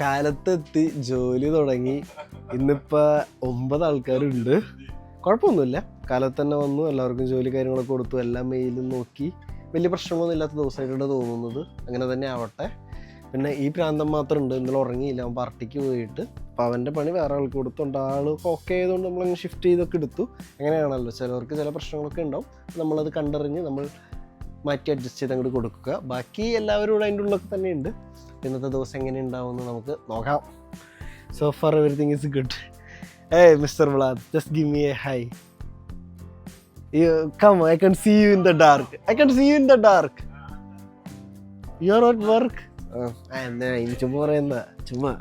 കാലത്തെത്തി ജോലി തുടങ്ങി. ഇന്നിപ്പോൾ ഒമ്പത് ആൾക്കാരുണ്ട്. കുഴപ്പമൊന്നുമില്ല. കാലത്ത് തന്നെ വന്നു. എല്ലാവർക്കും ജോലി കാര്യങ്ങളൊക്കെ കൊടുത്തു. എല്ലാം മെയിലും നോക്കി. വലിയ പ്രശ്നമൊന്നും ഇല്ലാത്ത ദിവസമായിട്ടാണ് തോന്നുന്നത്. അങ്ങനെ തന്നെ ആവട്ടെ. പിന്നെ ഈ പ്രാന്തം മാത്രം ഉണ്ട്. ഇന്നലെ ഉറങ്ങിയില്ല. അവൻ പാർട്ടിക്ക് പോയിട്ട്. അപ്പോൾ അവന്റെ പണി വേറെ ആൾക്ക് കൊടുത്തുണ്ട് ആൾ ഓക്കെ ആയതുകൊണ്ട് നമ്മളങ്ങ് ഷിഫ്റ്റ് ചെയ്തൊക്കെ എടുത്തു. അങ്ങനെയാണല്ലോ. ചിലവർക്ക് ചില പ്രശ്നങ്ങളൊക്കെ ഉണ്ടാവും. നമ്മളത് കണ്ടറിഞ്ഞ് നമ്മൾ മാറ്റി അഡ്ജസ്റ്റ് ചെയ്ത് അങ്ങോട്ട് കൊടുക്കുക. ബാക്കി എല്ലാവരും ഇവിടെ അതിന്റെ ഉള്ളിലൊക്കെ തന്നെ ഉണ്ട് ഇന്നത്തെ ദിവസം എങ്ങനെ ഉണ്ടാവുമെന്ന് നമുക്ക് നോക്കാം. So far everything is good hey mister Vlad just give me a high come I can see you in the dark I can see you in the dark you are not work എന്നാ ഇനി ചുമ്മാ പറയുന്ന ചുമ്മാ.